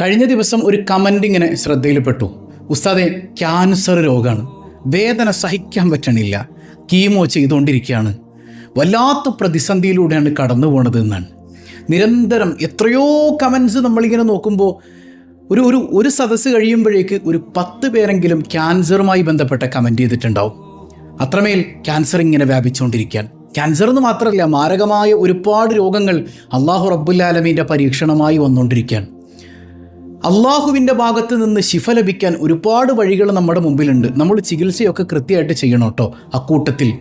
കഴിഞ്ഞ ദിവസം ഒരു കമന്റ് ഇങ്ങനെ ശ്രദ്ധയിൽപ്പെട്ടു. ഉസ്താദെ ക്യാൻസർ രോഗമാണ് വേദന സഹിക്കാൻ പറ്റണില്ല. കീമോ ചെയ്തുകൊണ്ടിരിക്കുകയാണ്. വല്ലാത്ത പ്രതിസന്ധിയിലൂടെയാണ് കടന്നു പോണത് എന്നാണ്. നിരന്തരം എത്രയോ കമൻസ് നമ്മളിങ്ങനെ നോക്കുമ്പോൾ ഒരു ഒരു ഒരു സദസ്സ് കഴിയുമ്പോഴേക്ക് ഒരു പത്ത് പേരെങ്കിലും ക്യാൻസറുമായി ബന്ധപ്പെട്ട കമന്റ് ചെയ്തിട്ടുണ്ടാവും. അത്രമേൽ ക്യാൻസർ ഇങ്ങനെ വ്യാപിച്ചുകൊണ്ടിരിക്കുകയാണ്. ക്യാൻസർ എന്ന് മാത്രമല്ല മാരകമായ ഒരുപാട് രോഗങ്ങൾ അള്ളാഹു റബ്ബുല്ലാലമീന്റെ പരീക്ഷണമായി വന്നുകൊണ്ടിരിക്കാൻ അള്ളാഹുവിന്റെ ഭാഗത്ത് നിന്ന് ശിഫ ലഭിക്കാൻ ഒരുപാട് വഴികൾ നമ്മുടെ മുമ്പിലുണ്ട്. നമ്മൾ ചികിത്സയൊക്കെ കൃത്യമായിട്ട് ചെയ്യണം കേട്ടോ അക്കൂട്ടത്തിൽ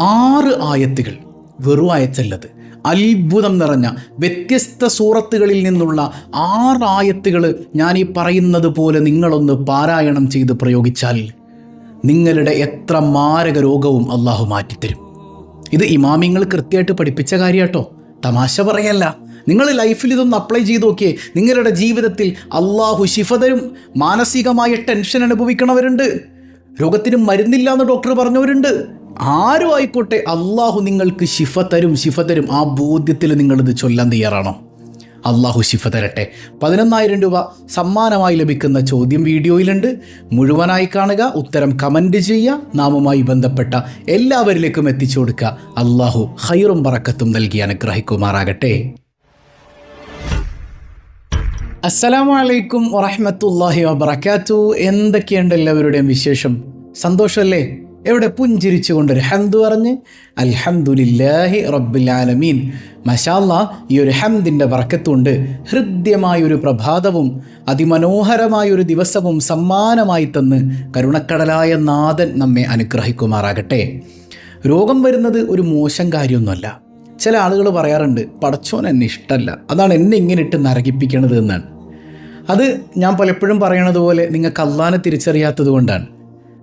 ആറ് ആയത്തുകൾ വെറു ആയത്തല്ലത്. അത്ഭുതം നിറഞ്ഞ വ്യത്യസ്ത സൂറത്തുകളിൽ നിന്നുള്ള ആറ് ആയത്തുകൾ ഞാൻ ഈ പറയുന്നത് പോലെ നിങ്ങളൊന്ന് പാരായണം ചെയ്ത് പ്രയോഗിച്ചാൽ നിങ്ങളുടെ എത്ര മാരക രോഗവും അള്ളാഹു മാറ്റിത്തരും. ഇത് ഇമാമിങ്ങൾ കൃത്യമായിട്ട് പഠിപ്പിച്ച കാര്യാട്ടോ. തമാശ പറയല്ല. നിങ്ങൾ ലൈഫിൽ ഇതൊന്ന് അപ്ലൈ ചെയ്ത് നോക്കിയേ. നിങ്ങളുടെ ജീവിതത്തിൽ അള്ളാഹു ശിഫതരും മാനസികമായ ടെൻഷൻ അനുഭവിക്കണവരുണ്ട്. രോഗത്തിന് മരുന്നില്ല എന്ന് ഡോക്ടർ പറഞ്ഞവരുണ്ട്. ആരും ആയിക്കോട്ടെ അള്ളാഹു നിങ്ങൾക്ക് ശിഫ തരും ശിഫ തരും. ആ ബോധ്യത്തിൽ നിങ്ങളിത് ചൊല്ലാൻ തയ്യാറാണോ. അള്ളാഹു ശിഫ തരട്ടെ. പതിനൊന്നായിരം രൂപ സമ്മാനമായി ലഭിക്കുന്ന ചോദ്യം വീഡിയോയിലുണ്ട്. മുഴുവനായി കാണുക ഉത്തരം കമന്റ് ചെയ്യുക നാമുമായി ബന്ധപ്പെട്ട എല്ലാവരിലേക്കും എത്തിച്ചു കൊടുക്കുക. അള്ളാഹു ഹൈറും പറക്കത്തും നൽകി അനുഗ്രഹിക്കുമാറാകട്ടെ. അസ്സലാമു അലൈക്കും വറഹമത്തല്ലാഹി വബർക്കാത്തു എന്തൊക്കെയുണ്ട് എല്ലാവരുടെയും വിശേഷം? സന്തോഷമല്ലേ? എവിടെ പുഞ്ചിരിച്ചുകൊണ്ടൊരു ഹംദ് പറഞ്ഞ് അൽഹംദുലില്ലാഹി റബ്ബിൽ ആലമീൻ മഷാല്ല ഈ ഒരു ഹംദിന്റെ വറക്കത്തുണ്ട്. ഹൃദ്യമായൊരു പ്രഭാതവും അതിമനോഹരമായൊരു ദിവസവും സമ്മാനമായി തന്ന് കരുണക്കടലായ നാഥൻ നമ്മെ അനുഗ്രഹിക്കുമാറാകട്ടെ. രോഗം വരുന്നത് ഒരു മോശം കാര്യമൊന്നുമല്ല. ചില ആളുകൾ പറയാറുണ്ട് പടച്ചോൻ എന്നെ ഇഷ്ടമല്ല അതാണ് എന്നെ ഇങ്ങനെ ഇട്ട് നരകിപ്പിക്കണത് എന്നാണ്. അത് ഞാൻ പലപ്പോഴും പറയണത് പോലെ നിങ്ങൾക്ക് അള്ളാനെ തിരിച്ചറിയാത്തത് കൊണ്ടാണ്.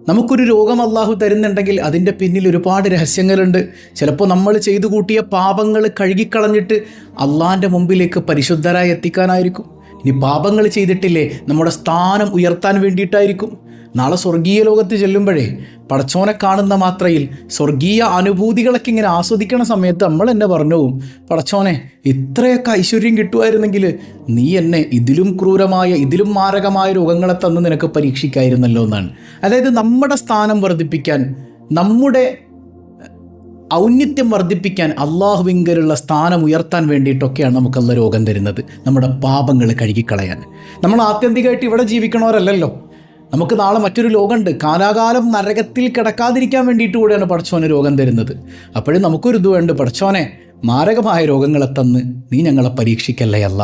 നമുക്കൊരു രോഗം അള്ളാഹു തരുന്നുണ്ടെങ്കിൽ അതിന്റെ പിന്നിൽ ഒരുപാട് രഹസ്യങ്ങളുണ്ട്. ചിലപ്പോൾ നമ്മൾ ചെയ്തു കൂട്ടിയ പാപങ്ങൾ കഴുകിക്കളഞ്ഞിട്ട് അള്ളാഹിന്റെ മുമ്പിലേക്ക് പരിശുദ്ധരായി എത്തിക്കാനായിരിക്കും. ഇനി പാപങ്ങൾ ചെയ്തിട്ടില്ലേ നമ്മുടെ സ്ഥാനം ഉയർത്താൻ വേണ്ടിയിട്ടായിരിക്കും. നാളെ സ്വർഗീയ ലോകത്ത് ചെല്ലുമ്പോഴേ പടച്ചോനെ കാണുന്ന മാത്രയിൽ സ്വർഗീയ അനുഭൂതികളൊക്കെ ഇങ്ങനെ ആസ്വദിക്കണ സമയത്ത് നമ്മൾ എന്നെ പറഞ്ഞു പോവും പടച്ചോനെ ഇത്രയൊക്കെ ഐശ്വര്യം കിട്ടുമായിരുന്നെങ്കിൽ നീ എന്നെ ഇതിലും ക്രൂരമായ ഇതിലും മാരകമായ രോഗങ്ങളെ തന്ന് നിനക്ക് പരീക്ഷിക്കായിരുന്നല്ലോ എന്നാണ്. അതായത് നമ്മുടെ സ്ഥാനം വർദ്ധിപ്പിക്കാൻ നമ്മുടെ ഔന്നിത്യം വർദ്ധിപ്പിക്കാൻ അള്ളാഹുവിങ്കലുള്ള സ്ഥാനം ഉയർത്താൻ വേണ്ടിയിട്ടൊക്കെയാണ് നമുക്കുള്ള രോഗം തരുന്നത്. നമ്മുടെ പാപങ്ങൾ കഴുകിക്കളയാൻ. നമ്മൾ ആത്യന്തികമായിട്ട് ഇവിടെ ജീവിക്കണവരല്ലല്ലോ. നമുക്ക് നാളെ മറ്റൊരു ലോകമുണ്ട്. കാലാകാലം നരകത്തിൽ കിടക്കാതിരിക്കാൻ വേണ്ടിയിട്ട് കൂടെയാണ് പടച്ചോനെ രോഗം തരുന്നത്. അപ്പോഴും നമുക്കൊരു ഇത് വേണ്ട. പടച്ചോനെ മാരകമായ രോഗങ്ങളെ തന്ന് നീ ഞങ്ങളെ പരീക്ഷിക്കല്ലേ അല്ല.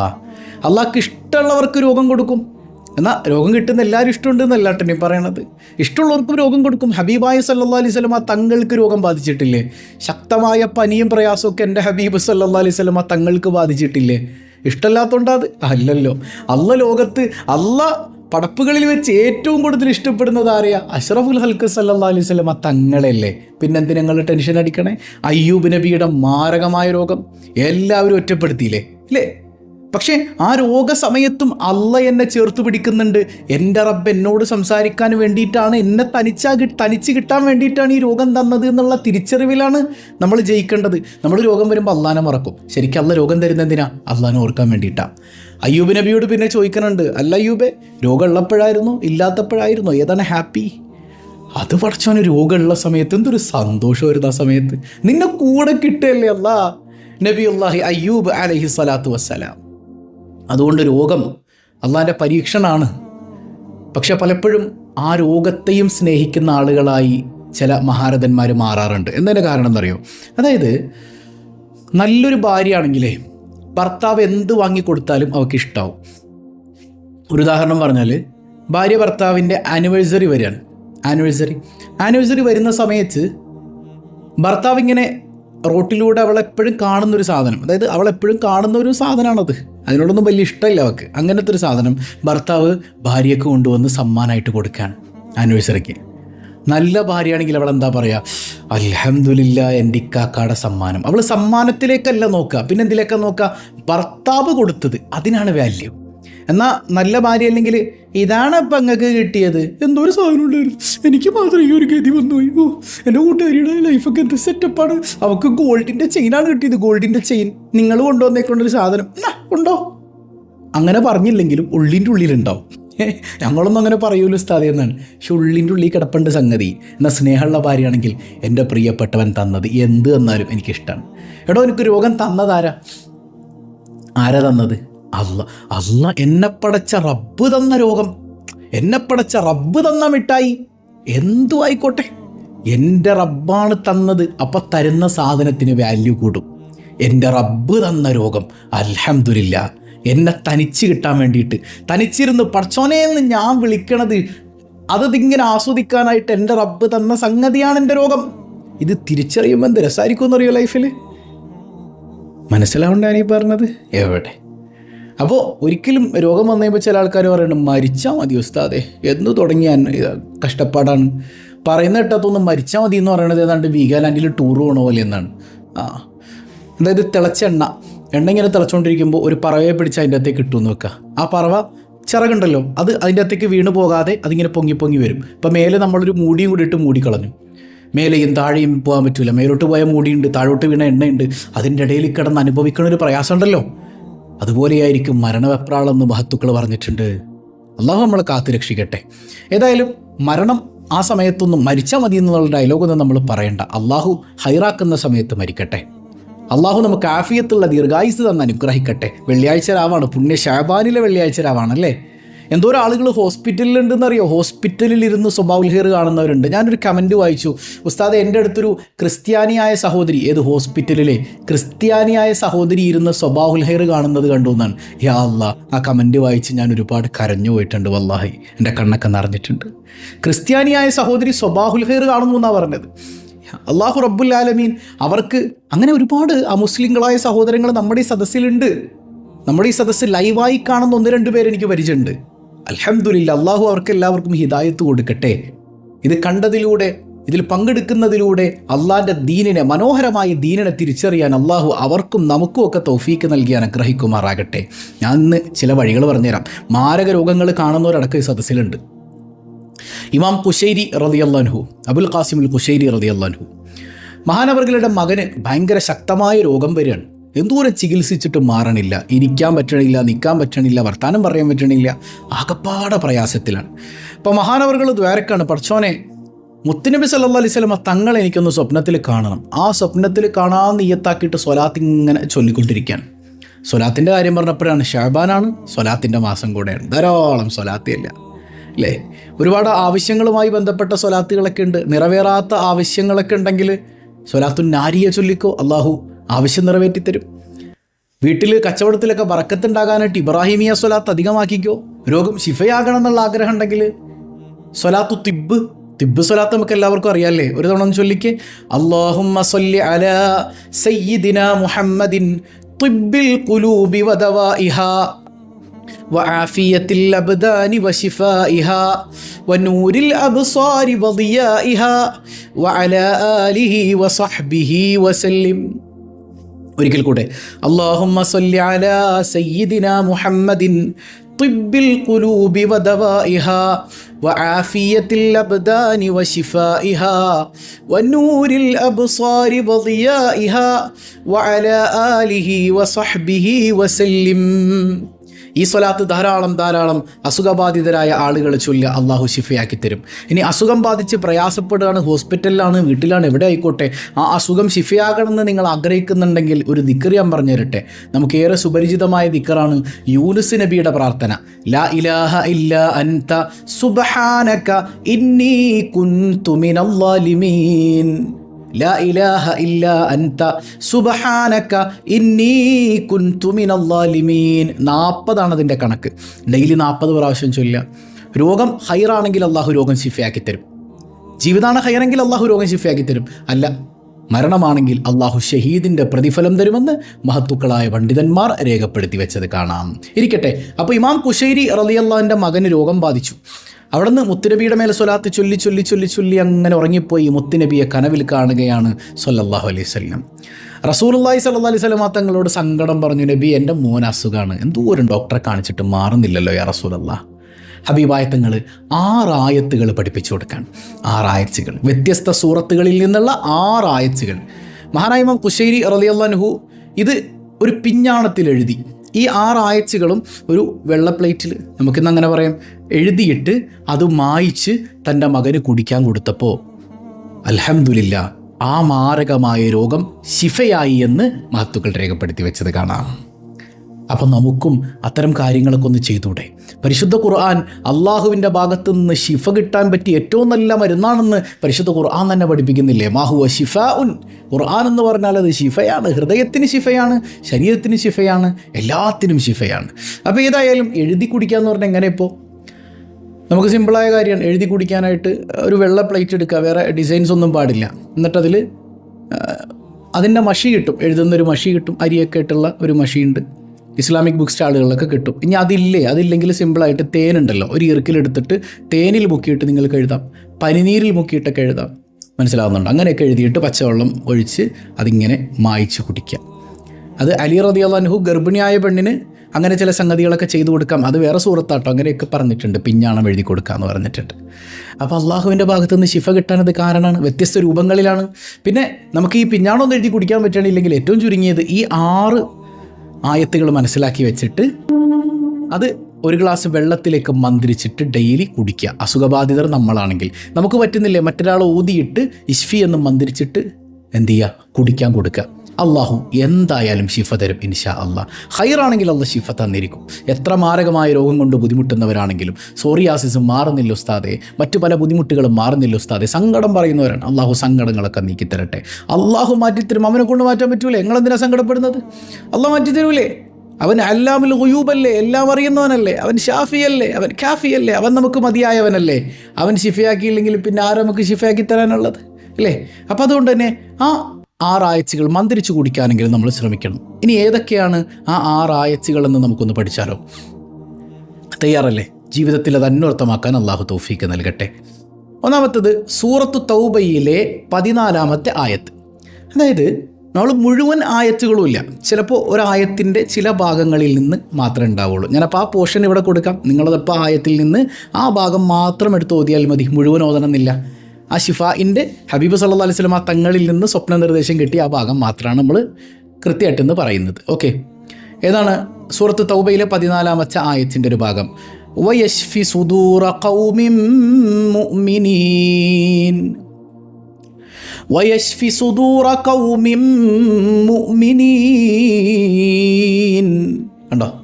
അള്ളാഹ്ക്ക് ഇഷ്ടമുള്ളവർക്ക് രോഗം കൊടുക്കും. എന്നാൽ രോഗം കിട്ടുന്ന എല്ലാവരും ഇഷ്ടമുണ്ട് എന്നല്ല നീ പറയണത്. ഇഷ്ടമുള്ളവർക്കും രോഗം കൊടുക്കും. ഹബീബായ സല്ലാ അലൈഹി സ്വലമ തങ്ങൾക്ക് രോഗം ബാധിച്ചിട്ടില്ലേ? ശക്തമായ പനിയും പ്രയാസമൊക്കെ എന്റെ ഹബീബ് സല്ലാ അലൈഹി സ്വലമ തങ്ങൾക്ക് ബാധിച്ചിട്ടില്ലേ? ഇഷ്ടമല്ലാത്തതുകൊണ്ടാത് അല്ലല്ലോ. അല്ല ലോകത്ത് അല്ല പടപ്പുകളിൽ വെച്ച് ഏറ്റവും കൂടുതൽ ഇഷ്ടപ്പെടുന്നത് ആരെയാ? അഷ്റഫുൽ ഹൽക്ക് സല്ലാ അലൈഹി സ്വലമ തങ്ങളല്ലേ. പിന്നെന്ത് ഞങ്ങൾ ടെൻഷൻ അടിക്കണേ അയ്യൂബ് നബിയുടെ മാരകമായ രോഗം. എല്ലാവരും ഒറ്റപ്പെടുത്തിയില്ലേ? ഇല്ലേ? പക്ഷേ ആ രോഗസമയത്തും അല്ല എന്നെ ചേർത്ത് പിടിക്കുന്നുണ്ട്. എന്റെ റബ്ബ് എന്നോട് സംസാരിക്കാൻ വേണ്ടിയിട്ടാണ് എന്നെ തനിച്ചാ തനിച്ച് കിട്ടാൻ വേണ്ടിയിട്ടാണ് ഈ രോഗം തന്നത് എന്നുള്ള തിരിച്ചറിവിലാണ് നമ്മൾ ജയിക്കേണ്ടത്. നമ്മൾ രോഗം വരുമ്പോൾ അള്ളാനെ മറക്കും. ശരിക്കും അല്ല രോഗം തരുന്നതിനാ അള്ളാനെ ഓർക്കാൻ വേണ്ടിയിട്ടാണ് അയ്യൂബ് നബിയോട് പിന്നെ ചോദിക്കുന്നുണ്ട് അല്ല അയ്യൂബെ രോഗം ഉള്ളപ്പോഴായിരുന്നു ഇല്ലാത്തപ്പോഴായിരുന്നു ഏതാണ് ഹാപ്പി? അത് പഠിച്ചവന് രോഗമുള്ള സമയത്ത് എന്തൊരു സന്തോഷം വരുന്ന ആ സമയത്ത്. നിന്നെ കൂടെ കിട്ടുകയല്ലേ അല്ല നബി അള്ളാഹി അയ്യൂബ് അലഹി സ്വലാത്തു വസ്സലാം. അതുകൊണ്ട് രോഗം അള്ളാന്റെ പരീക്ഷണമാണ് പക്ഷെ പലപ്പോഴും ആ രോഗത്തെയും സ്നേഹിക്കുന്ന ആളുകളായി ചില മഹാരഥന്മാർ മാറാറുണ്ട്. എന്നതിന്റെ കാരണം എന്നറിയോ അതായത് നല്ലൊരു ഭാര്യയാണെങ്കിലേ ഭർത്താവ് എന്ത് വാങ്ങിക്കൊടുത്താലും അവൾക്ക് ഇഷ്ടാവും. ഒരു ഉദാഹരണം പറഞ്ഞാൽ ഭാര്യ ഭർത്താവിന്റെ ആനിവേഴ്സറി വരികയാണ്. ആനിവേഴ്സറി? ആനിവേഴ്സറി വരുന്ന സമയത്ത് ഭർത്താവ് ഇങ്ങനെ റോട്ടിലൂടെ അവളെപ്പോഴും കാണുന്നൊരു സാധനം. അതായത് അവളെപ്പോഴും കാണുന്ന ഒരു സാധനമാണത് അതിനോടൊന്നും വലിയ ഇഷ്ടമില്ല അവൾക്ക് അങ്ങനത്തെ ഒരു സാധനം ഭർത്താവ് ഭാര്യയ്ക്ക് കൊണ്ടുവന്ന് സമ്മാനമായിട്ട് കൊടുക്കുകയാണ് ആനിവേഴ്സറിക്ക്. നല്ല ഭാര്യയാണെങ്കിൽ അവൾ എന്താ പറയുക അലഹമുല്ല എന്റെ ഇക്കാക്കാടെ സമ്മാനം. അവൾ സമ്മാനത്തിലേക്കല്ല നോക്കുക പിന്നെ എന്തിലേക്കാ നോക്കുക? ഭർത്താവ് കൊടുത്തത് അതിനാണ് വാല്യൂ എന്നാൽ നല്ല ഭാര്യ അല്ലെങ്കിൽ ഇതാണ് ഇപ്പം അങ്ങക്ക് കിട്ടിയത്? എന്തോ ഒരു സാധനം ഉണ്ടായിരുന്നു. എനിക്ക് മാത്രം ഈ ഒരു ഗതി വന്നു ഓ എന്റെ കൂട്ടുകാരിയുടെ ലൈഫൊക്കെ എന്ത് സെറ്റപ്പാണ് അവൾക്ക് ഗോൾഡിന്റെ ചെയിനാണ് കിട്ടിയത്. ഗോൾഡിന്റെ ചെയിൻ നിങ്ങൾ കൊണ്ടുവന്നേക്കൊണ്ടൊരു സാധനം. ഉണ്ടോ? അങ്ങനെ പറഞ്ഞില്ലെങ്കിലും ഉള്ളിന്റെ ഉള്ളിലുണ്ടാവും. ഞങ്ങളൊന്നും അങ്ങനെ പറയൂല സ്ഥാതി എന്നാണ്. പക്ഷെ ഉള്ളിന്റെ ഉള്ളിൽ കിടപ്പുണ്ട് സംഗതി. എന്നാൽ സ്നേഹമുള്ള ഭാര്യയാണെങ്കിൽ എന്റെ പ്രിയപ്പെട്ടവൻ തന്നത് എന്ത് തന്നാലും എനിക്കിഷ്ടമാണ് എടോ എനിക്ക് രോഗം തന്നതാരാ ആരാ? തന്നത്? അല്ല അല്ല എന്നെ പടച്ച റബ്ബ് തന്ന രോഗം. എന്നെ പടച്ച റബ്ബ് തന്ന മിഠായി. എന്തു ആയിക്കോട്ടെ. എന്റെ റബ്ബാണ് തന്നത്. അപ്പം തരുന്ന സാധനത്തിന് വാല്യൂ കൂടും. എന്റെ റബ്ബ് തന്ന രോഗം. അലഹമില്ല എന്നെ തനിച്ച് കിട്ടാൻ വേണ്ടിയിട്ട്. തനിച്ചിരുന്ന് പടച്ചോനെ എന്ന് ഞാൻ വിളിക്കണത് അതിങ്ങനെ ആസ്വദിക്കാനായിട്ട് എന്റെ റബ്ബ് തന്ന സംഗതിയാണ് എന്റെ രോഗം. ഇത് തിരിച്ചറിയുമ്പോൾ എന്ത് രസമായിരിക്കും എന്നറിയോ ലൈഫിൽ മനസ്സിലാവണ്ടാണ് ഈ പറഞ്ഞത്? എവിടെ? അപ്പോൾ ഒരിക്കലും രോഗം വന്നു കഴിയുമ്പോൾ ചില ആൾക്കാർ പറയുന്നുണ്ട് മരിച്ചാൽ മതി ഉസ്താദേ എന്ന് തുടങ്ങിയാൽ കഷ്ടപ്പാടാണ്. പറയുന്ന കേട്ടത്തൊന്നും മരിച്ചാൽ മതി എന്ന് പറയുന്നത് ഏതാണ്ട് വീഗാലാൻഡിൽ ടൂർ പോണ പോലെ എന്നാണ്. ആ അതായത് തിളച്ച എണ്ണ. എണ്ണ ഇങ്ങനെ തിളച്ചുകൊണ്ടിരിക്കുമ്പോൾ ഒരു പറവയെ പിടിച്ച് അതിന്റെ അകത്തേക്ക് ഇട്ടുമെന്ന് വെക്കുക. ആ പറവ ചിറകുണ്ടല്ലോ അത് അതിന്റെ അകത്തേക്ക് വീണ് പോകാതെ അതിങ്ങനെ പൊങ്ങി പൊങ്ങി വരും. ഇപ്പം മേലെ നമ്മളൊരു മൂടിയും കൂടി ഇട്ട് മൂടിക്കളഞ്ഞു മേലെയും താഴെയും പോകാൻ പറ്റില്ല മേലോട്ട് പോയ മൂടിയുണ്ട് താഴോട്ട് വീണ എണ്ണയുണ്ട്. അതിന്റെ ഇടയിൽ കിടന്ന് അനുഭവിക്കണ ഒരു പ്രയാസമുണ്ടല്ലോ. അതുപോലെയായിരിക്കും മരണവെപ്രാളെന്ന് മഹത്തുക്കൾ പറഞ്ഞിട്ടുണ്ട്. അള്ളാഹു നമ്മളെ കാത്തു രക്ഷിക്കട്ടെ. ഏതായാലും മരണം ആ സമയത്തൊന്നും മരിച്ചാൽ മതി എന്നുള്ള ഡയലോഗൊന്നും നമ്മൾ പറയണ്ട. അള്ളാഹു ഹൈറാക്കുന്ന സമയത്ത് മരിക്കട്ടെ. അള്ളാഹു നമുക്ക് ആഫിയത്തുള്ള ദീർഘായുസ് തന്ന് അനുഗ്രഹിക്കട്ടെ. വെള്ളിയാഴ്ച രാവാണ് പുണ്യ ഷാബാനിലെ വെള്ളിയാഴ്ച രാവാണല്ലേ? എന്തോ ആളുകൾ ഹോസ്പിറ്റലിലുണ്ടെന്നറിയോ? ഹോസ്പിറ്റലിൽ ഇരുന്ന് സ്വഭാവൽഹേർ കാണുന്നവരുണ്ട്. ഞാനൊരു കമന്റ് വായിച്ചു. ഉസ്താദ് എന്റെ അടുത്തൊരു ക്രിസ്ത്യാനിയായ സഹോദരി ഏത് ഹോസ്പിറ്റലിലെ ക്രിസ്ത്യാനിയായ സഹോദരി ഇരുന്ന് സ്വഭാവൽഹേർ കാണുന്നത് കണ്ടു എന്നാണ്. യാ അല്ല ആ കമന്റ് വായിച്ച് ഞാൻ ഒരുപാട് കരഞ്ഞു പോയിട്ടുണ്ട് വല്ലാഹി. എന്റെ കണ്ണൊക്കെ നിറഞ്ഞിട്ടുണ്ട്. ക്രിസ്ത്യാനിയായ സഹോദരി സ്വഭാഹുൽഹേർ കാണുന്നു എന്നാണ് പറഞ്ഞത്. അള്ളാഹു റബ്ബുൽ ആലമീൻ അവർക്ക് അങ്ങനെ ഒരുപാട് ആ മുസ്ലിങ്ങളായ സഹോദരങ്ങൾ നമ്മുടെ ഈ സദസ്സിലുണ്ട്. നമ്മുടെ ഈ സദസ്സ് ലൈവായി കാണുന്ന ഒന്ന് രണ്ട് പേര് എനിക്ക് പരിചയമുണ്ട്. അലഹമുല്ല അള്ളാഹു അവർക്ക് എല്ലാവർക്കും ഹിദായത്ത് കൊടുക്കട്ടെ. ഇത് കണ്ടതിലൂടെ ഇതിൽ പങ്കെടുക്കുന്നതിലൂടെ അള്ളാഹിന്റെ ദീനിനെ മനോഹരമായ ദീനിനെ തിരിച്ചറിയാൻ അള്ളാഹു അവർക്കും നമുക്കും ഒക്കെ തൗഫീക്ക് നൽകി അനുഗ്രഹിക്കുമാറാകട്ടെ. ഞാൻ ഇന്ന് ചില വഴികൾ പറഞ്ഞുതരാം. മാരക രോഗങ്ങൾ കാണുന്നവരടക്കം ഈ സദസ്സിലുണ്ട്. ഇമാം കുശൈരി റതിയല്ലാൻഹു അബുൽ ഖാസിമുൽ കുശൈരി റതിയല്ലാൻഹു മഹാനവർകളുടെ മകന് ഭയങ്കര ശക്തമായ രോഗം വരികയാണ്. എന്തോരം ചികിത്സിച്ചിട്ട് മാറണില്ല. ഇരിക്കാൻ പറ്റണില്ല നിൽക്കാൻ പറ്റണില്ല വർത്താനം പറയാൻ പറ്റണില്ല. ആകപ്പാടെ പ്രയാസത്തിലാണ്. അപ്പോൾ മഹാനവർകൾ ദ്വാരക്കാണ്. പഠിച്ചോനെ മുത്തുനബി സല്ലാ അലൈഹി സ്വലമ തങ്ങൾ എനിക്കൊന്ന് സ്വപ്നത്തിൽ കാണണം. ആ സ്വപ്നത്തിൽ കാണാൻ നീയത്താക്കിയിട്ട് സ്വലാത്ത് ഇങ്ങനെ ചൊല്ലിക്കൊണ്ടിരിക്കുകയാണ്. സ്വലാത്തിന്റെ കാര്യം പറഞ്ഞപ്പോഴാണ് ഷാബാനാണ് സ്വലാത്തിന്റെ മാസം കൂടെയാണ്. ധാരാളം സ്വലാത്തിയല്ല അല്ലേ ഒരുപാട് ആവശ്യങ്ങളുമായി ബന്ധപ്പെട്ട സ്വലാത്തുകളൊക്കെ ഉണ്ട്. നിറവേറാത്ത ആവശ്യങ്ങളൊക്കെ ഉണ്ടെങ്കിൽ സ്വലാത്തു നാരിയെ ചൊല്ലിക്കോ. അള്ളാഹു ആവശ്യം നിറവേറ്റിത്തരും. വീട്ടിൽ കച്ചവടത്തിലൊക്കെ വറക്കത്തുണ്ടാകാനായിട്ട് ഇബ്രാഹിമിയ സ്വലാത്ത് അധികമാക്കിക്കോ. രോഗം ശിഫയാകണം എന്നുള്ള ആഗ്രഹം ഉണ്ടെങ്കിൽ സ്വലാത്തു തിബ് തിബ് സ്വലാത്ത് നമുക്ക് എല്ലാവർക്കും അറിയാമല്ലേ ഒരു തവണ ചൊല്ലിക്ക്. അള്ളാഹുമ്മ മുഹമ്മദിൻ وعافية الأبدان وشفائها ونور الأبصار وضيائها وعلى آله وصحبه وسلم ഒരിക്കൽ കൂടെ അള്ളാഹുമ്മ സല്ലി അലാ സയ്യിദിന മുഹമ്മദിൻ طب القلوب ودوائها وعافية الأبدان وشفائها ونور الأبصار وضيائها وعلى آله وصحبه وسلم ഈ സ്വലാത്ത് ധാരാളം ധാരാളം അസുഖബാധിതരായ ആളുകൾ ചൊല്ലുക അള്ളാഹു ശിഫയാക്കി തരും. ഇനി അസുഖം ബാധിച്ച് പ്രയാസപ്പെടുകയാണ് ഹോസ്പിറ്റലിലാണ് വീട്ടിലാണ് എവിടെ ആയിക്കോട്ടെ ആ അസുഖം ശിഫയാകണമെന്ന് നിങ്ങൾ ആഗ്രഹിക്കുന്നുണ്ടെങ്കിൽ ഒരു ദിക്കർ ഞാൻ പറഞ്ഞു തരട്ടെ നമുക്കേറെ സുപരിചിതമായ ദിക്കറാണ് യൂനുസ് നബിയുടെ പ്രാർത്ഥന. ലാ ഇലാഹ ഇല്ല അൻത സുബ്ഹാനക ഇന്നി കുൻതു മിനൽ ലാ ഇലാഹ അൻത നാൽപ്പതാണ് അതിന്റെ കണക്ക്. ഡെയിലി നാൽപ്പത് പ്രാവശ്യം ചൊല്ലുക. രോഗം ഹൈറാണെങ്കിൽ അള്ളാഹു രോഗം ശിഫയാക്കി തരും. ജീവിതാണ് ഹൈറെങ്കിൽ അള്ളാഹു രോഗം ശിഫയാക്കി തരും. അല്ല മരണമാണെങ്കിൽ അള്ളാഹു ഷഹീദിന്റെ പ്രതിഫലം തരുമെന്ന് മഹത്തുക്കളായ പണ്ഡിതന്മാർ രേഖപ്പെടുത്തി വെച്ചത് കാണാം. ഇരിക്കട്ടെ അപ്പോൾ ഇമാം കുശൈരി റലിയല്ലാന്റെ മകന് രോഗം ബാധിച്ചു. അവിടുന്ന് മുത്തുനബിയുടെ മേലെ സ്വലാത്ത് ചൊല്ലി ചൊല്ലി ചൊല്ലി ചൊല്ലി അങ്ങനെ ഉറങ്ങിപ്പോയി മുത്തുനബിയെ കനവിൽ കാണുകയാണ് സൊല്ലാഹു അലൈഹി സ്വലം റസൂലുള്ളാഹി സല്ലാ അലൈഹി സ്വലമ തങ്ങളോട് സങ്കടം പറഞ്ഞു നബി എന്റെ മോൻ അസുഖമാണ് ഒരു ഡോക്ടറെ കാണിച്ചിട്ട് മാറുന്നില്ലല്ലോ യാ റസൂലല്ലാ ഹബീബായത്തങ്ങൾ ആറായത്തുകൾ പഠിപ്പിച്ചു കൊടുക്കാൻ. ആറായത്തുകൾ വ്യത്യസ്ത സൂറത്തുകളിൽ നിന്നുള്ള ആറായത്തുകൾ മഹാനായ്മ കുശൈരി റലിയല്ലാൻഹു ഇത് ഒരു പിഞ്ഞാണത്തിൽ എഴുതി. ഈ ആറ് ഒരു വെള്ള പ്ലേറ്റിൽ നമുക്കിന്ന് അങ്ങനെ പറയാം. എഴുതിയിട്ട് അത് മായിച്ച് തന്റെ മകന് കുടിക്കാൻ കൊടുത്തപ്പോൾ അലഹമുല്ല ആ മാരകമായ രോഗം ശിഫയായി എന്ന് മഹത്തുക്കൾ രേഖപ്പെടുത്തി വെച്ചത് കാണാം. അപ്പം നമുക്കും അത്തരം കാര്യങ്ങളൊക്കെ ഒന്ന് ചെയ്തൂടെ പരിശുദ്ധ ഖുർആൻ അള്ളാഹുവിന്റെ ഭാഗത്ത് നിന്ന് ശിഫ കിട്ടാൻ പറ്റിയ ഏറ്റവും നല്ല മരുന്നാണെന്ന് പരിശുദ്ധ ഖുർആൻ തന്നെ പഠിപ്പിക്കുന്നില്ലേ? മാഹുവ ഷിഫ ഉൻ ഖുർആൻ എന്ന് പറഞ്ഞാൽ അത് ശിഫയാണ്. ഹൃദയത്തിന് ശിഫയാണ് ശരീരത്തിന് ശിഫയാണ് എല്ലാത്തിനും ശിഫയാണ്. അപ്പോൾ ഏതായാലും എഴുതി കുടിക്കുക എന്ന് പറഞ്ഞാൽ എങ്ങനെ ഇപ്പോൾ നമുക്ക് സിമ്പിളായ കാര്യമാണ് എഴുതി കുടിക്കാനായിട്ട് ഒരു വെള്ള പ്ലേറ്റ് എടുക്കുക. വേറെ ഡിസൈൻസ് ഒന്നും പാടില്ല. എന്നിട്ടതിൽ അതിന്റെ മഷി കിട്ടും. എഴുതുന്ന ഒരു മഷി കിട്ടും. അരിയൊക്കെ ആയിട്ടുള്ള ഒരു മഷിയുണ്ട് ഇസ്ലാമിക് ബുക്ക് സ്റ്റാളുകളിലൊക്കെ കിട്ടും. ഇനി അതില്ലേ? അതില്ലെങ്കിൽ സിമ്പിളായിട്ട് തേനുണ്ടല്ലോ. ഒരു ഇറുക്കിലെടുത്തിട്ട് തേനിൽ മുക്കിയിട്ട് നിങ്ങൾക്ക് എഴുതാം. പനിനീരിൽ മുക്കിയിട്ടൊക്കെ എഴുതാം. മനസ്സിലാവുന്നുണ്ട്? അങ്ങനെയൊക്കെ എഴുതിയിട്ട് പച്ചവെള്ളം ഒഴിച്ച് അതിങ്ങനെ മായ്ച്ച് കുടിക്കാം. അത് അലി റതി അള്ളാൻഹു ഗർഭിണിയായ പെണ്ണിന് അങ്ങനെ ചില സംഗതികളൊക്കെ ചെയ്തു കൊടുക്കാം. അത് വേറെ സൂറത്താട്ടോ. അങ്ങനെയൊക്കെ പറഞ്ഞിട്ടുണ്ട്. പിഞ്ഞാണം എഴുതി കൊടുക്കുക എന്ന് പറഞ്ഞിട്ടുണ്ട്. അപ്പോൾ അള്ളാഹുവിന്റെ ഭാഗത്തു നിന്ന് ശിഫ കിട്ടാനത് കാരണമാണ്. വ്യത്യസ്ത രൂപങ്ങളിലാണ്. പിന്നെ നമുക്ക് ഈ പിഞ്ഞാണം എഴുതി കുടിക്കാൻ പറ്റുകയാണെങ്കിൽ ഏറ്റവും ചുരുങ്ങിയത് ഈ ആറ് ആയത്തുകൾ മനസ്സിലാക്കി വെച്ചിട്ട് അത് ഒരു ഗ്ലാസ് വെള്ളത്തിലേക്ക് മന്ത്രിച്ചിട്ട് ഡെയിലി കുടിക്കുക. അസുഖബാധിതർ നമ്മളാണെങ്കിൽ. നമുക്ക് പറ്റുന്നില്ലേ മറ്റൊരാൾ ഊതിയിട്ട് ഇഷ്ഫി എന്ന് മന്ത്രിച്ചിട്ട് എന്ത് ചെയ്യുക? കുടിക്കാൻ കൊടുക്കുക. അള്ളാഹു എന്തായാലും ശിഫ തരും ഇൻഷാ അള്ളാഹ് ഹൈറാണെങ്കിൽ അള്ള ശിഫ തന്നിരിക്കും. എത്ര മാരകമായ രോഗം കൊണ്ട് ബുദ്ധിമുട്ടുന്നവരാണെങ്കിലും സോറിയാസിസും മാറുന്നില്ല ഉസ്താദെ. മറ്റു പല ബുദ്ധിമുട്ടുകളും മാറുന്നില്ല ഉസ്താദെ. സങ്കടം പറയുന്നവരാണ്. അള്ളാഹു സങ്കടങ്ങളൊക്കെ നീക്കി തരട്ടെ അള്ളാഹു മാറ്റിത്തരും. അവനെ കൊണ്ട് മാറ്റാൻ പറ്റൂലേ? നിങ്ങളെന്തിനാ സങ്കടപ്പെടുന്നത്? അള്ളാഹ് മാറ്റിത്തരൂലേ? അവൻ അല്ലാമിൽ ഗുയൂബല്ലേ? എല്ലാം അറിയുന്നവനല്ലേ? അവൻ ഷാഫിയല്ലേ? അവൻ കാഫിയല്ലേ? അവൻ നമുക്ക് മതിയായവനല്ലേ? അവൻ ഷിഫയാക്കിയില്ലെങ്കിൽ പിന്നെ ആരും നമുക്ക് ഷിഫയാക്കി തരാനുള്ളത്? അല്ലേ? അപ്പോൾ അതുകൊണ്ട് തന്നെ ആ ആറായച്ചുകൾ മന്ത്രിച്ചു കുടിക്കാനെങ്കിലും നമ്മൾ ശ്രമിക്കണം. ഇനി ഏതൊക്കെയാണ് ആ ആറായച്ചുകൾ എന്ന് നമുക്കൊന്ന് പഠിച്ചാലോ? തയ്യാറല്ലേ? ജീവിതത്തിൽ അത് അന്വർത്ഥമാക്കാൻ അള്ളാഹു തൗഫീക്ക് നൽകട്ടെ. ഒന്നാമത്തത് സൂറത്തു തൗബയിലെ പതിനാലാമത്തെ ആയത്ത്. അതായത് നമ്മൾ മുഴുവൻ ആയത്തുകളും ഇല്ല. ചിലപ്പോൾ ഒരായത്തിന്റെ ചില ഭാഗങ്ങളിൽ നിന്ന് മാത്രമേ ഉണ്ടാവുള്ളൂ. ഞാനപ്പോൾ ആ പോർഷൻ ഇവിടെ കൊടുക്കാം. നിങ്ങളതപ്പോൾ ആയത്തിൽ നിന്ന് ആ ഭാഗം മാത്രം എടുത്ത് ഓതിയാൽ മതി. മുഴുവൻ ഓതണമെന്നില്ല. ആ ഷിഫായിന്റെ ഹബീബ് സല്ലാ അലൈഹി സ്വലം ആ തങ്ങളിൽ നിന്ന് സ്വപ്ന നിർദ്ദേശം കിട്ടി ആ ഭാഗം മാത്രമാണ് നമ്മൾ കൃത്യമായിട്ടെന്ന് പറയുന്നത്. ഓക്കെ. ഏതാണ്? സൂറത്ത് തൗബയിലെ പതിനാലാമത്തെ ആയത്തിന്റെ ഒരു ഭാഗം. വയഷ്ഫി സുദൂറ മുഅ്മിനീൻ. വയഷ്ഫി സുദൂറ കൗമിൻ മുഅ്മിനീൻ. കണ്ടോ?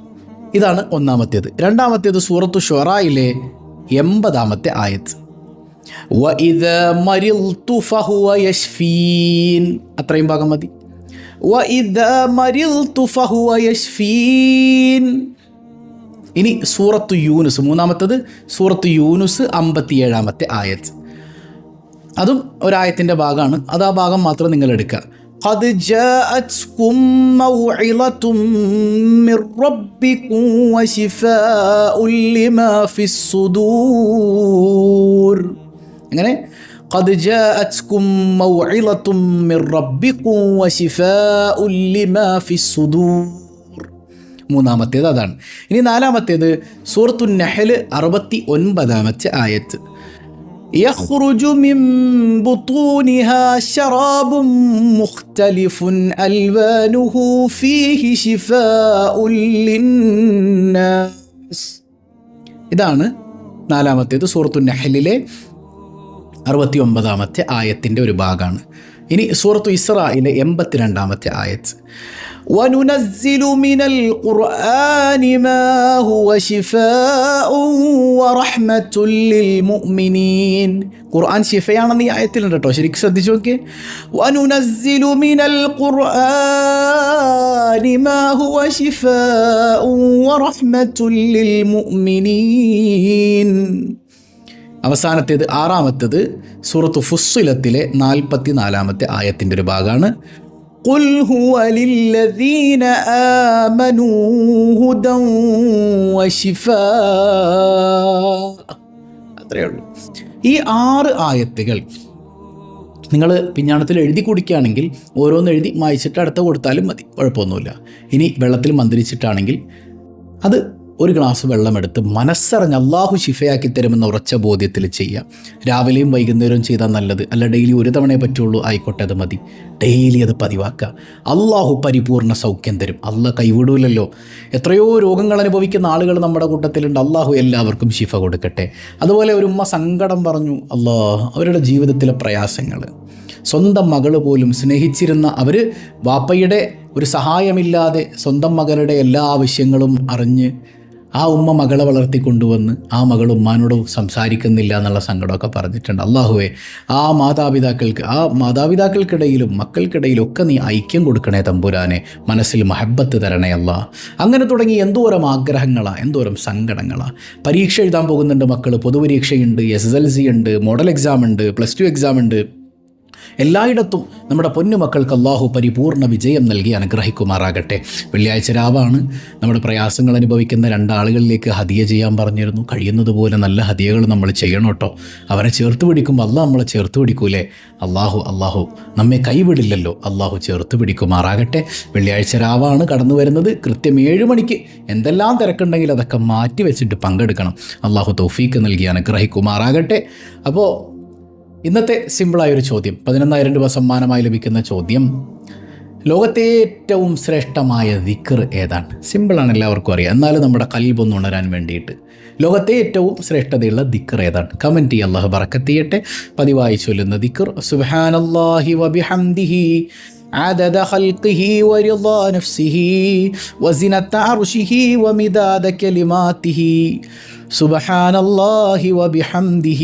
ഇതാണ് ഒന്നാമത്തേത്. രണ്ടാമത്തേത് സൂറത്തു ഷൊറായിലെ എൺപതാമത്തെ ആയത്ത് അത്രയും ഭാഗം മതി وإذا مرضت فهو يشفين ഇനി സൂറത്ത് യൂനുസ് മൂന്നാമത്തത് സൂറത്ത് യൂനുസ് അമ്പത്തിയേഴാമത്തെ ആയത്ത് അതും ഒരായത്തിൻ്റെ ഭാഗമാണ് അത് ആ ഭാഗം മാത്രം നിങ്ങൾ എടുക്കുക قد جاءتكم موعظة من ربكم وشفاء لما في الصدور അങ്ങനെ قد جاءتكم موعظة من ربكم وشفاء لما في الصدور മൂന്നാമത്തേത് അതാണ് ഇനി നാലാമത്തേത് സൂറത്തു നഹൽ അറുപത്തി ഒൻപതാമത്തെ ആയത്ത് يخرج من بطونها شراب مختلف ألوانه فيه شفاء للناس ഇതാണ് നാലാമത്തേത് സൂറത്തു നഹലിലെ അറുപത്തി ഒമ്പതാമത്തെ ആയത്തിൻ്റെ ഒരു ഭാഗമാണ് ഇനി സൂറത്തു ഇസ്രായിലെ എൺപത്തിരണ്ടാമത്തെ ആയത്ത് وننزل من القرآن ما هو شفاء ورحمة للمؤمنين ഖുർആൻ ഷിഫയാണെന്ന് ഈ ആയത്തിലുണ്ട് കേട്ടോ ശരിക്കും ശ്രദ്ധിച്ചു നോക്കിയേ വനുനസ്സില മിനൽ ഖുർആനി മാ ഹുവ ശിഫാഉ വറഹ്മത്തുൽ ലിൽ മുഅ്മിനീൻ അവസാനത്തേത് ആറാമത്തേത് സൂറത്ത് ഫുസ്സിലത്തിലെ നാൽപ്പത്തി നാലാമത്തെ ആയത്തിൻ്റെ ഒരു ഭാഗമാണ് قل هو للذين آمنوا هدى وشفاء അത്രയേ ഉള്ളൂ ഈ ആറ് ആയത്തുകൾ നിങ്ങൾ പിഞ്ഞാണത്തിൽ എഴുതി കുടിക്കുകയാണെങ്കിൽ ഓരോന്ന് എഴുതി മായ്ച്ചിട്ട് അടുത്ത കൊടുത്താലും മതി കുഴപ്പമൊന്നുമില്ല ഇനി വെള്ളത്തിൽ മന്ത്രിച്ചിട്ടാണെങ്കിൽ അത് ഒരു ഗ്ലാസ് വെള്ളമെടുത്ത് മനസ്സറിഞ്ഞ് അള്ളാഹു ശിഫയാക്കി തരുമെന്ന ഉറച്ച ബോധ്യത്തിൽ ചെയ്യാം. രാവിലെയും വൈകുന്നേരവും ചെയ്താൽ നല്ലത്. അല്ല ഡെയിലി ഒരു തവണയെ പറ്റുള്ളൂ ആയിക്കോട്ടെ അത് മതി. ഡെയിലി അത് പതിവാക്കുക അള്ളാഹു പരിപൂർണ സൗഖ്യം തരും. അല്ല കൈവിടൂലല്ലോ. എത്രയോ രോഗങ്ങൾ അനുഭവിക്കുന്ന ആളുകൾ നമ്മുടെ കൂട്ടത്തിലുണ്ട്. അള്ളാഹു എല്ലാവർക്കും ശിഫ കൊടുക്കട്ടെ. അതുപോലെ ഒരു ഉമ്മ സങ്കടം പറഞ്ഞു അള്ളാഹ് അവരുടെ ജീവിതത്തിലെ പ്രയാസങ്ങൾ. സ്വന്തം മകൾ പോലും സ്നേഹിച്ചിരുന്ന അവർ വാപ്പയുടെ ഒരു സഹായമില്ലാതെ സ്വന്തം മകളുടെ എല്ലാ ആവശ്യങ്ങളും അറിഞ്ഞ് ആ ഉമ്മ മകളെ വളർത്തിക്കൊണ്ടുവന്ന് ആ മകൾ ഉമ്മാനോട് സംസാരിക്കുന്നില്ല എന്നുള്ള സങ്കടമൊക്കെ പറഞ്ഞിട്ടുണ്ട്. അള്ളാഹുവേ ആ മാതാപിതാക്കൾക്ക് ആ മാതാപിതാക്കൾക്കിടയിലും മക്കൾക്കിടയിലും ഒക്കെ നീ ഐക്യം കൊടുക്കണേ തമ്പുരാനെ മനസ്സിൽ മഹബത്ത് തരണേ അല്ല. അങ്ങനെ തുടങ്ങി എന്തോരം ആഗ്രഹങ്ങളാണ് എന്തോരം സങ്കടങ്ങളാണ് പരീക്ഷ എഴുതാൻ പോകുന്നുണ്ട് മക്കൾ പൊതുപരീക്ഷയുണ്ട് എസ് എസ് എൽ സി ഉണ്ട് മോഡൽ എക്സാം ഉണ്ട് പ്ലസ് ടു എക്സാം ഉണ്ട്. എല്ലായിടത്തും നമ്മുടെ പൊന്നുമക്കൾക്ക് അള്ളാഹു പരിപൂർണ വിജയം നൽകി അനുഗ്രഹിക്കുമാറാകട്ടെ. വെള്ളിയാഴ്ച രാവാണ്. നമ്മുടെ പ്രയാസങ്ങൾ അനുഭവിക്കുന്ന രണ്ടാളുകളിലേക്ക് ഹതിയ ചെയ്യാൻ പറഞ്ഞിരുന്നു. കഴിയുന്നതുപോലെ നല്ല ഹതിയകൾ നമ്മൾ ചെയ്യണം കേട്ടോ. അവരെ ചേർത്ത് പിടിക്കുമ്പോൾ അള്ളാഹ് നമ്മളെ ചേർത്ത് പിടിക്കൂലേ? അള്ളാഹു അള്ളാഹു നമ്മെ കൈവിടില്ലല്ലോ. അള്ളാഹു ചേർത്ത് പിടിക്കുമാറാകട്ടെ. വെള്ളിയാഴ്ച രാവാണ് കടന്നു വരുന്നത്. കൃത്യം ഏഴ് മണിക്ക് എന്തെല്ലാം തിരക്കുണ്ടെങ്കിൽ അതൊക്കെ മാറ്റി വെച്ചിട്ട് പങ്കെടുക്കണം. അള്ളാഹു തൗഫീക്ക് നൽകി അനുഗ്രഹിക്കുമാറാകട്ടെ. അപ്പോൾ ഇന്നത്തെ സിമ്പിളായൊരു ചോദ്യം പതിനൊന്നായിരം രൂപ സമ്മാനമായി ലഭിക്കുന്ന ചോദ്യം ലോകത്തെ ഏറ്റവും ശ്രേഷ്ഠമായ ദിക്കർ ഏതാണ് സിമ്പിളാണ് എല്ലാവർക്കും അറിയാം എന്നാലും നമ്മുടെ കൽബൊന്ന് ഉണരാൻ വേണ്ടിയിട്ട് ലോകത്തെ ഏറ്റവും ശ്രേഷ്ഠതയുള്ള ദിക്കർ ഏതാണ് കമൻറ്റ് ചെയ്യുക അള്ളാഹു ബറക്കത്തിയട്ടെ പതിവായി ചൊല്ലുന്ന ദിക്കർ സുബാനല്ലാഹി വബിഹംദിഹി عدد خلقه ورضا نفسه وزنة عرشه ومداد كلماته سبحان الله وبحمده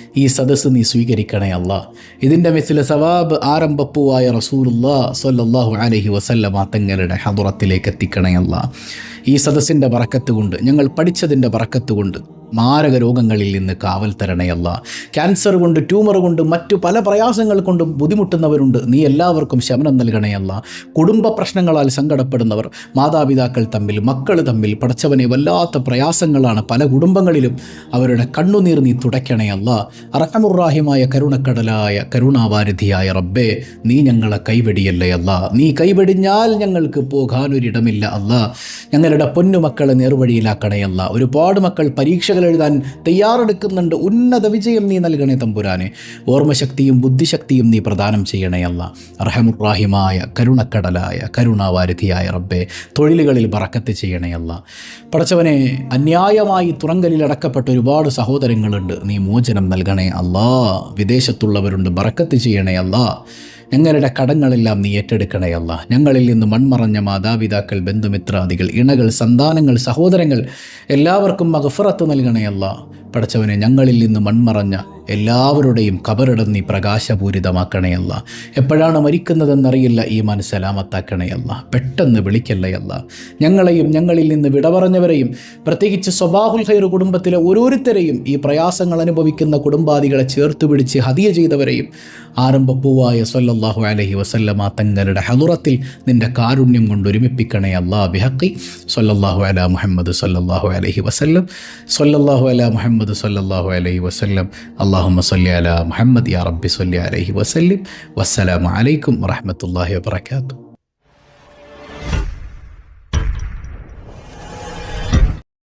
ഈ സദസ്സ് നീ സ്വീകരിക്കണേ അല്ല. ഇതിന്റെ മിസ്സിലെ സവാബ് ആരംഭപ്പൂവായ റസൂലുല്ലാ സൊല്ലാഹു അലഹി വസല്ലമ തങ്ങളുടെ ഹദുറത്തിലേക്ക് എത്തിക്കണേ അല്ല. ഈ സദസ്സിന്റെ പറക്കത്ത് കൊണ്ട് ഞങ്ങൾ പഠിച്ചതിന്റെ പറക്കത്ത് കൊണ്ട് മാരക രോഗങ്ങളിൽ നിന്ന് കാവൽ തരണയല്ല ക്യാൻസർ കൊണ്ട് ട്യൂമർ കൊണ്ട് മറ്റു പല പ്രയാസങ്ങൾ കൊണ്ടും ബുദ്ധിമുട്ടുന്നവരുണ്ട്. നീ എല്ലാവർക്കും ശമനം നൽകണയല്ല കുടുംബ പ്രശ്നങ്ങളാൽ സങ്കടപ്പെടുന്നവർ മാതാപിതാക്കൾ തമ്മിൽ മക്കൾ തമ്മിൽ പടച്ചവനെ വല്ലാത്ത പ്രയാസങ്ങളാണ് പല കുടുംബങ്ങളിലും അവരുടെ കണ്ണുനീർ നീ തുടയ്ക്കണയല്ല അറഹമുറാഹിമായ കരുണക്കടലായ കരുണാവാരിധിയായ റബ്ബേ നീ ഞങ്ങളെ കൈവെടിയല്ലേ അല്ല. നീ കൈവെടിഞ്ഞാൽ ഞങ്ങൾക്ക് പോകാനൊരിടമില്ല അല്ല. ഞങ്ങളുടെ പൊന്നുമക്കളെ നേർവഴിയിലാക്കണയല്ല ഒരുപാട് മക്കൾ പരീക്ഷകൾ എഴുതാൻ തയ്യാറെടുക്കുന്നുണ്ട്. ഉന്നത വിജയം നീ നൽകണേ തമ്പുരാനെ. ഓർമ്മശക്തിയും ബുദ്ധിശക്തിയും നീ പ്രദാനം ചെയ്യണേ അല്ല. റഹമുറാഹിമായ കരുണക്കടലായ കരുണാവാരിധിയായ റബ്ബെ തൊഴിലുകളിൽ പറക്കത്ത് ചെയ്യണേ അല്ല. പടച്ചവനെ അന്യായമായി തുറങ്കലിൽ അടക്കപ്പെട്ട ഒരുപാട് സഹോദരങ്ങളുണ്ട്. നീ മോചനം നൽകണേ അല്ലാ. വിദേശത്തുള്ളവരുണ്ട് ബറക്കത്ത് ചെയ്യണേ അല്ലാ. ഞങ്ങളുടെ കടങ്ങളെല്ലാം നീ ഏറ്റെടുക്കണയല്ല ഞങ്ങളിൽ നിന്ന് മൺമറഞ്ഞ മാതാപിതാക്കൾ ബന്ധുമിത്രാദികൾ ഇണകൾ സന്താനങ്ങൾ സഹോദരങ്ങൾ എല്ലാവർക്കും മകഫറത്ത് നൽകണയല്ല പടച്ചവനെ ഞങ്ങളിൽ നിന്ന് മൺമറഞ്ഞ എല്ലാവരുടെയും കബറിടം നീ പ്രകാശപൂരിതമാക്കണയല്ല. എപ്പോഴാണ് മരിക്കുന്നതെന്നറിയില്ല ഈ മനസ്സലാമത്താക്കണയല്ല പെട്ടെന്ന് വിളിക്കല്ലയല്ല ഞങ്ങളെയും ഞങ്ങളിൽ നിന്ന് വിട പറഞ്ഞവരെയും പ്രത്യേകിച്ച് സ്വബാഹുൽ ഖൈർ കുടുംബത്തിലെ ഓരോരുത്തരെയും ഈ പ്രയാസങ്ങൾ അനുഭവിക്കുന്ന കുടുംബാദികളെ ചേർത്ത് പിടിച്ച് ഹതിയ ചെയ്തവരെയും ആരംഭപ്പൂവായ സൊല്ലാഹു അലഹി വസല്ലമ തങ്ങളുടെ ഹലുറത്തിൽ നിന്റെ കാരുണ്യം കൊണ്ട് ഒരുമിപ്പിക്കണേ അല്ലാ ബിഹക്കി സൊല്ലാഹു അല മുഹമ്മദ് സൊല്ലാഹു അലഹി വസല്ലം. സൊല്ലാഹു അല മുഹമ്മദ് സൊല്ലാഹു അലഹി വസല്ലം. അള്ളാഹുമ്മ സല്ലി അല മുഹമ്മദ് യാ റബ്ബി സല്ലി അലഹി വസല്ലിം വസ്സലാമു അലൈക്കും വറഹമത്തല്ലാഹി വാത്തു